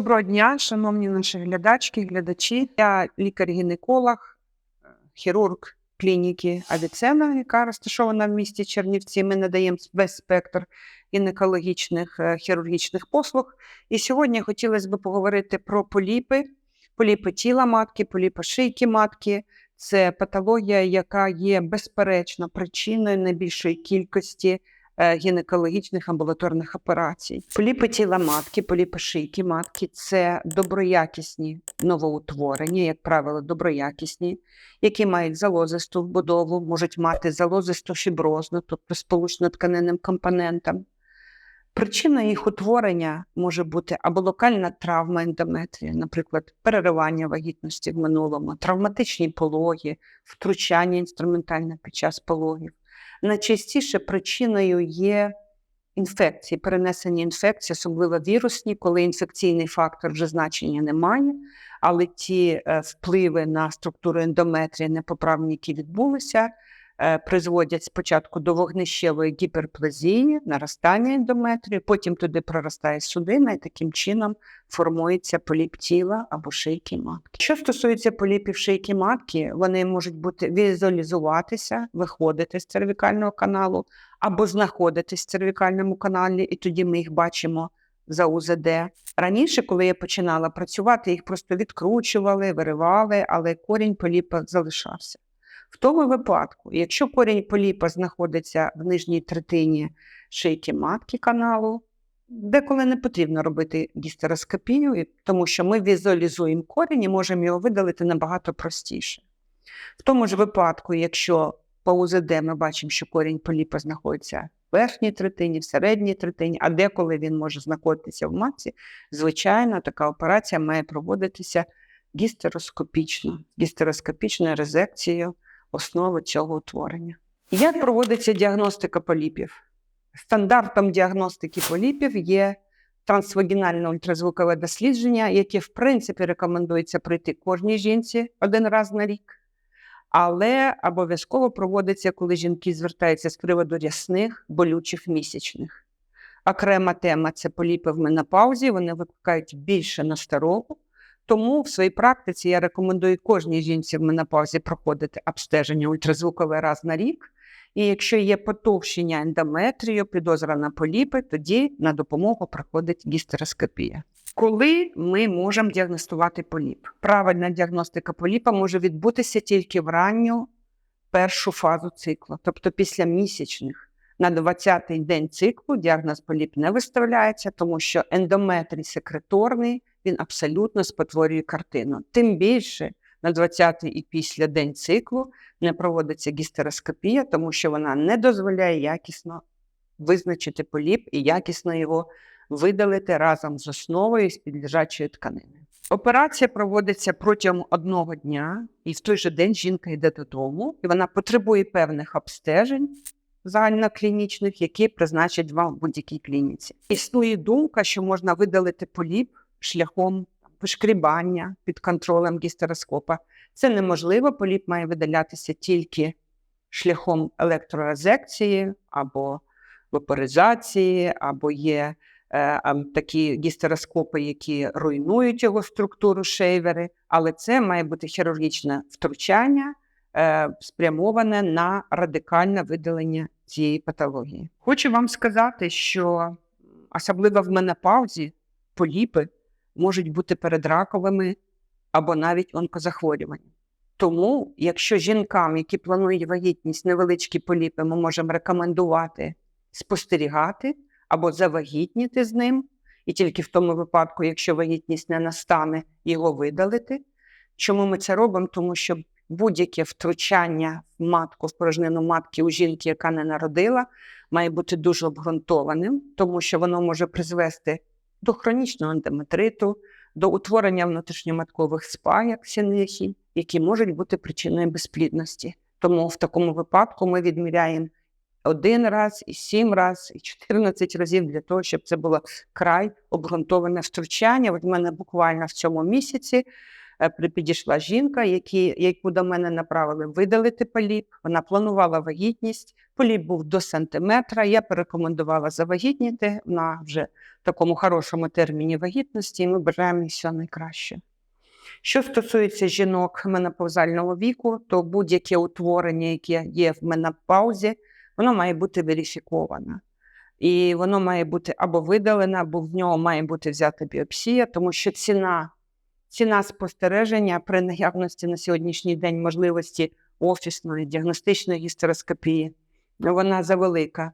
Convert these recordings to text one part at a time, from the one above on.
Доброго дня, шановні наші глядачки, глядачі. Я лікар-гінеколог, е, хірург клініки Авіцена, яка розташована в місті Чернівці. Ми надаємо весь спектр гінекологічних е, хірургічних послуг. І сьогодні хотілося б поговорити про поліпи, поліпи тіла матки, поліпи шийки матки. Це патологія, яка є безперечно причиною найбільшої кількості гінекологічних амбулаторних операцій. Поліпи тіла матки, поліпи шийки матки це доброякісні новоутворення, як правило, доброякісні, які мають залозисту вбудову, можуть мати залозисту фіброзну, тобто сполучно тканинним компонентам. Причина їх утворення може бути або локальна травма ендометрія, наприклад, переривання вагітності в минулому, травматичні пологи, втручання інструментальне під час пологів. Найчастіше причиною є інфекції, перенесені інфекції, особливо вірусні, коли інфекційний фактор вже значення не має, але ті е, впливи на структуру ендометрії непоправні, які відбулися, призводять спочатку до вогнищевої гіперплазії, наростання ендометрію, потім туди проростає судина, і таким чином формується поліп тіла або шийки матки. Що стосується поліпів шийки матки, вони можуть бути візуалізуватися, виходити з цервікального каналу або знаходитись в цервікальному каналі, і тоді ми їх бачимо за УЗД. Раніше, коли я починала працювати, їх просто відкручували, виривали, але корінь поліпа залишався. В тому випадку, якщо корінь поліпа знаходиться в нижній третині шийки матки каналу, деколи не потрібно робити гістероскопію, тому що ми візуалізуємо корінь і можемо його видалити набагато простіше. В тому ж випадку, якщо по УЗД ми бачимо, що корінь поліпа знаходиться в верхній третині, в середній третині, а деколи він може знаходитися в матці, звичайно, така операція має проводитися гістероскопічно, гістероскопічною резекцією основи цього утворення. Як проводиться діагностика поліпів? Стандартом діагностики поліпів є трансвагінальне ультразвукове дослідження, яке, в принципі, рекомендується пройти кожній жінці один раз на рік, але обов'язково проводиться, коли жінки звертаються з приводу рясних болючих місячних. Окрема тема це поліпи в менопаузі, вони викликають більше насторогу. Тому в своїй практиці я рекомендую кожній жінці в менопаузі проходити обстеження ультразвукове раз на рік. І якщо є потовщення ендометрію, підозра на поліпи, тоді на допомогу приходить гістероскопія. Коли ми можемо діагностувати поліп? Правильна діагностика поліпа може відбутися тільки в ранню першу фазу циклу, тобто після місячних. На 20-й день циклу діагноз поліп не виставляється, тому що ендометрій секреторний він абсолютно спотворює картину. Тим більше на 20-й і після день циклу не проводиться гістероскопія, тому що вона не дозволяє якісно визначити поліп і якісно його видалити разом з основою з підлежачої тканини. Операція проводиться протягом одного дня, і в той же день жінка йде додому, і вона потребує певних обстежень загальноклінічних, які призначать вам в будь-якій клініці. Існує думка, що можна видалити поліп шляхом вишкрібання під контролем гістероскопа. Це неможливо, поліп має видалятися тільки шляхом електрорезекції або вапоризації, або є е, ем, такі гістероскопи, які руйнують його структуру шейвери, але це має бути хірургічне втручання, е, спрямоване на радикальне видалення цієї патології. Хочу вам сказати, що особливо в менопаузі поліпи можуть бути передраковими або навіть онкозахворювання. Тому, якщо жінкам, які планують вагітність, невеличкі поліпи, ми можемо рекомендувати спостерігати або завагітніти з ним, і тільки в тому випадку, якщо вагітність не настане, його видалити. Чому ми це робимо? Тому що будь-яке втручання в матку, в порожнину матки у жінки, яка не народила, має бути дуже обґрунтованим, тому що воно може призвести до хронічного ендометриту, до утворення внутрішньоматкових спаяк сінихій, які можуть бути причиною безплідності. Тому в такому випадку ми відміряємо один раз, і сім раз, і 14 разів для того, щоб це було край обґрунтоване втручання. От в мене буквально в цьому місяці підійшла жінка, які, яку до мене направили видалити поліп. Вона планувала вагітність. Поліп був до сантиметра. Я порекомендувала завагітніти на вже в такому хорошому терміні вагітності, і ми бажаємо всього найкраще. Що стосується жінок менопаузального віку, то будь-яке утворення, яке є в менопаузі, воно має бути верифіковане. І воно має бути або видалене, або в нього має бути взята біопсія, тому що ціна, ціна спостереження при наявності на сьогоднішній день можливості офісної діагностичної гістероскопії, вона завелика.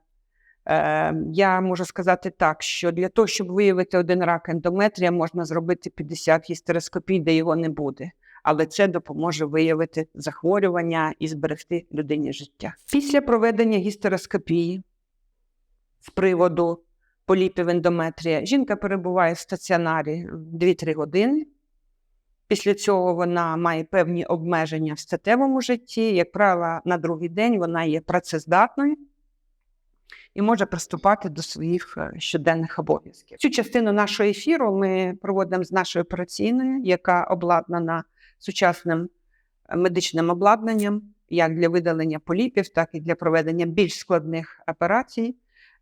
Е, я можу сказати так, що для того, щоб виявити один рак ендометрія, можна зробити 50 гістероскопій, де його не буде. Але це допоможе виявити захворювання і зберегти людині життя. Після проведення гістероскопії з приводу поліпів ендометрія, жінка перебуває в стаціонарі 2-3 години. Після цього вона має певні обмеження в статевому житті. Як правило, на другий день вона є працездатною і може приступати до своїх е, щоденних обов'язків. Цю частину нашого ефіру ми проводимо з нашою операційною, яка обладнана сучасним е, медичним обладнанням, як для видалення поліпів, так і для проведення більш складних операцій.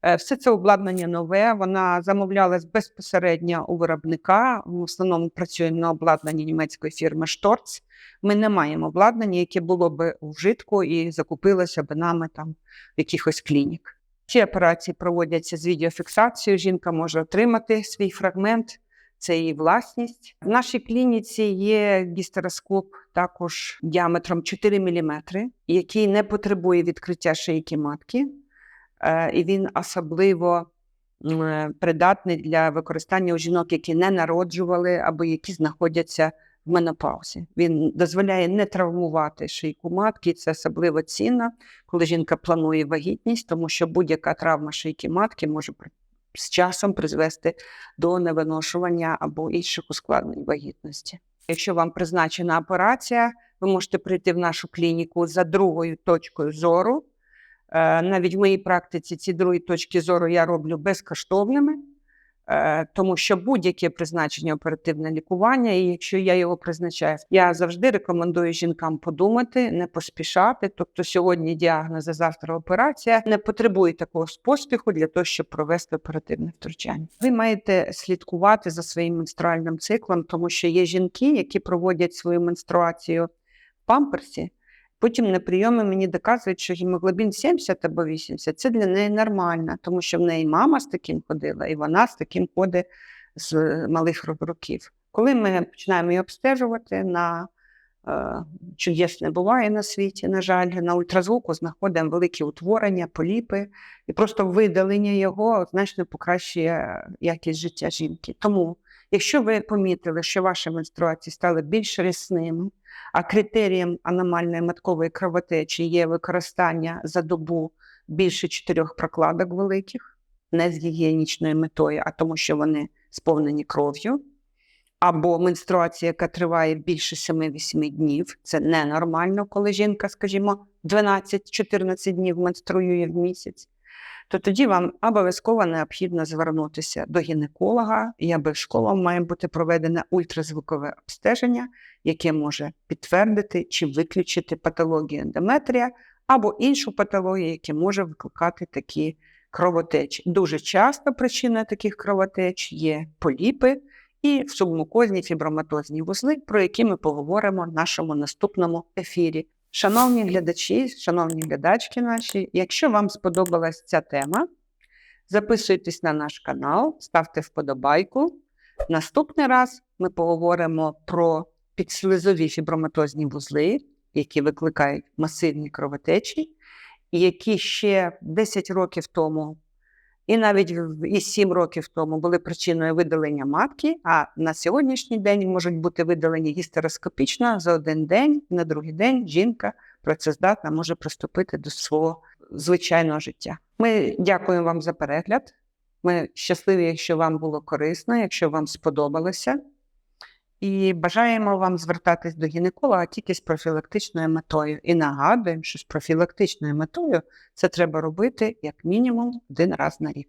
Е, Все це обладнання нове, вона замовлялась безпосередньо у виробника. В основному працюємо на обладнанні німецької фірми Шторц. Ми не маємо обладнання, яке було б у вжитку і закупилося б нами там в якихось клінік. Ці операції проводяться з відеофіксацією. Жінка може отримати свій фрагмент, це її власність. В нашій клініці є гістероскоп також діаметром 4 мм, який не потребує відкриття шийки матки, і він особливо е, придатний для використання у жінок, які не народжували або які знаходяться в менопаузі. Він дозволяє не травмувати шийку матки, і це особливо цінно, коли жінка планує вагітність, тому що будь-яка травма шийки матки може з часом призвести до невиношування або інших ускладнень вагітності. Якщо вам призначена операція, ви можете прийти в нашу клініку за другою точкою зору. Е, Навіть в моїй практиці ці другі точки зору я роблю безкоштовними, е, тому що будь-яке призначення оперативне лікування, і якщо я його призначаю, я завжди рекомендую жінкам подумати, не поспішати. Тобто сьогодні діагноз, а завтра операція не потребує такого поспіху для того, щоб провести оперативне втручання. Ви маєте слідкувати за своїм менструальним циклом, тому що є жінки, які проводять свою менструацію в памперсі. Потім на прийомі мені доказують, що гемоглобін 70 або 80 це для неї нормально, тому що в неї мама з таким ходила, і вона з таким ходить з е, малих ро- років. Коли ми починаємо її обстежувати на е, чудес не буває на світі, на жаль, на ультразвуку знаходимо великі утворення, поліпи, і просто видалення його значно покращує якість життя жінки. Тому, якщо ви помітили, що ваші менструації стали більш рясними, а критерієм аномальної маткової кровотечі є використання за добу більше чотирьох прокладок великих, не з гігієнічною метою, а тому, що вони сповнені кров'ю, або менструація, яка триває більше 7-8 днів. Це ненормально, коли жінка, скажімо, 12-14 днів менструює в місяць. То тоді вам обов'язково необхідно звернутися до гінеколога, і обов'язково має бути проведене ультразвукове обстеження, яке може підтвердити чи виключити патологію ендометрія або іншу патологію, яка може викликати такі кровотечі. Дуже часто причиною таких кровотеч є поліпи і субмукозні фіброматозні вузли, про які ми поговоримо в нашому наступному ефірі. Шановні глядачі, шановні глядачки наші, якщо вам сподобалась ця тема, записуйтесь на наш канал, ставте вподобайку. Наступний раз ми поговоримо про підслизові фіброматозні вузли, які викликають масивні кровотечі, які ще 10 років тому, і навіть і 7 років тому були причиною видалення матки, а на сьогоднішній день можуть бути видалені гістероскопічно за один день, на другий день жінка працездатна може приступити до свого звичайного життя. Ми дякуємо вам за перегляд. Ми щасливі, якщо вам було корисно, якщо вам сподобалося. І бажаємо вам звертатись до гінеколога тільки з профілактичною метою. І нагадуємо, що з профілактичною метою це треба робити як мінімум один раз на рік.